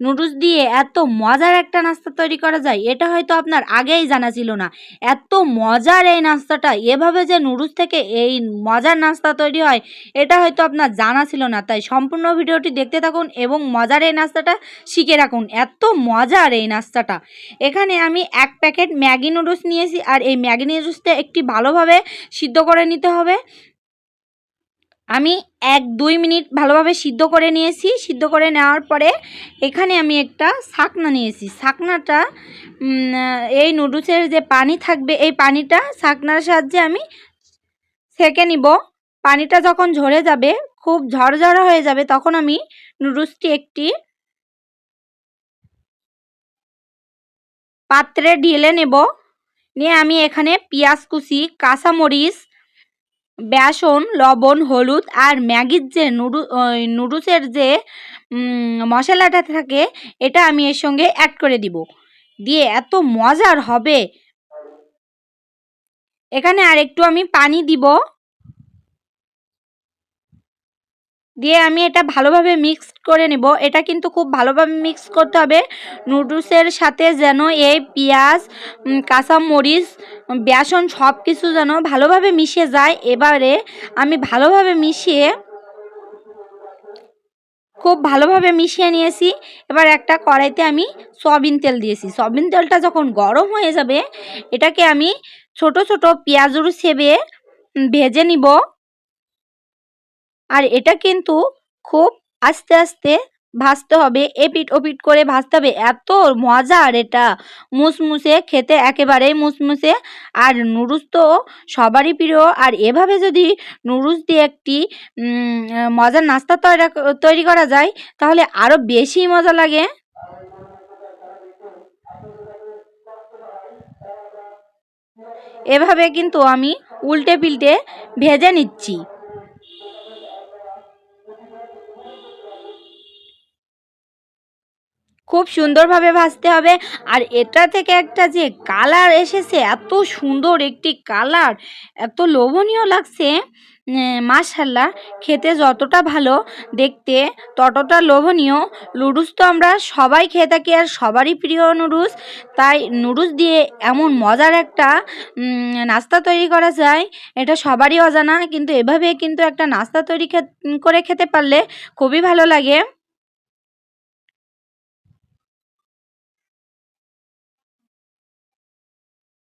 Noodles দিয়ে এত মজার একটা নাস্তা তৈরি করা যায়, এটা হয়তো আপনার আগেই জানা ছিল না। এত মজার এই নাস্তাটা, এভাবে যে নুডলস থেকে এই মজার নাস্তা তৈরি হয়, এটা হয়তো আপনার জানা ছিল না। তাই সম্পূর্ণ ভিডিওটি দেখতে থাকুন এবং মজার এই নাস্তাটা শিখে রাখুন। এত মজার এই নাস্তাটা। এখানে আমি এক প্যাকেট ম্যাগি নুডলস নিয়েছি, আর এই ম্যাগি নুডলসটা একটি ভালোভাবে সিদ্ধ করে নিতে হবে। আমি এক, দুই মিনিট ভালোভাবে সিদ্ধ করে নিয়েছি। সিদ্ধ করে নেওয়ার পরে এখানে আমি একটা শাকনা নিয়েছি। শাকনাটা এই নুডলসের যে পানি থাকবে, এই পানিটা শাকনার সাহায্যে আমি সেঁকে নিব। পানিটা যখন ঝরে যাবে, খুব ঝরঝরা হয়ে যাবে, তখন আমি নুডলসটি একটি পাত্রে ঢেলে নেব। নিয়ে আমি এখানে পেঁয়াজ কুচি, কাঁচামরিচ বেসন, লবণ, হলুদ আর ম্যাগির যে নুডু, ওই নুডলসের যে মশলাটা থাকে, এটা আমি এর সঙ্গে অ্যাড করে দিব। দিয়ে এত মজার হবে। এখানে আর একটু আমি পানি দিব। দিয়ে আমি এটা ভালোভাবে মিক্স করে নেব। এটা কিন্তু খুব ভালোভাবে মিক্স করতে হবে। নুডলসের সাথে যেন এই পেঁয়াজ কাঁচামরিচ বেসন সব কিছু যেন ভালোভাবে মিশে যায়। এবারে আমি ভালোভাবে মিশিয়ে খুব ভালোভাবে মিশিয়ে নিয়েছি। এবার একটা কড়াইতে আমি সয়াবিন তেল দিয়েছি। সয়াবিন তেলটা যখন গরম হয়ে যাবে, এটাকে আমি ছোট ছোট পেঁয়াজুর সেবে ভেজে নিব। আর এটা কিন্তু খুব আস্তে আস্তে ভাজতে হবে, এপিট ওপিট করে ভাজতে হবে। এত মজার এটা। মুসমুসে খেতে একেবারেই মুসমুসে। আর নুডলস তো সবারই প্রিয়। আর এভাবে যদি নুডলস দিয়ে একটি মজার নাস্তা তৈরি তৈরি করা যায়, তাহলে আরও বেশি মজা লাগে। এভাবে কিন্তু আমি উল্টে পিল্টে ভেজে নিচ্ছি। খুব সুন্দরভাবে ভাজতে হবে। আর এটা থেকে একটা যে কালার এসেছে, এত সুন্দর একটি কালার, এত লোভনীয় লাগছে মাশাল্লাহ খেতে যতটা ভালো, দেখতে ততটা লোভনীয়। নুডলস তো আমরা সবাই খেয়ে থাকি আর সবারই প্রিয় নুডলস, তাই নুডলস দিয়ে এমন মজার একটা নাস্তা তৈরি করা যায়, এটা সবারই অজানা, কিন্তু এভাবে কিন্তু একটা নাস্তা তৈরি করে খেতে পারলে খুবই ভালো লাগে।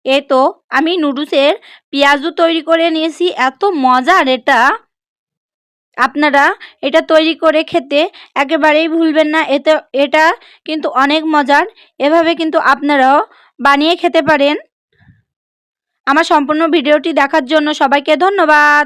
এই তো আমি নুডলসের পেঁয়াজও তৈরি করে নিয়েছি, এত মজার এটা। আপনারা এটা তৈরি করে খেতে একেবারেই ভুলবেন না, এতে, এটা কিন্তু অনেক মজার, এভাবে কিন্তু আপনারাও বানিয়ে খেতে পারেন। আমার সম্পূর্ণ ভিডিওটি দেখার জন্য সবাইকে ধন্যবাদ।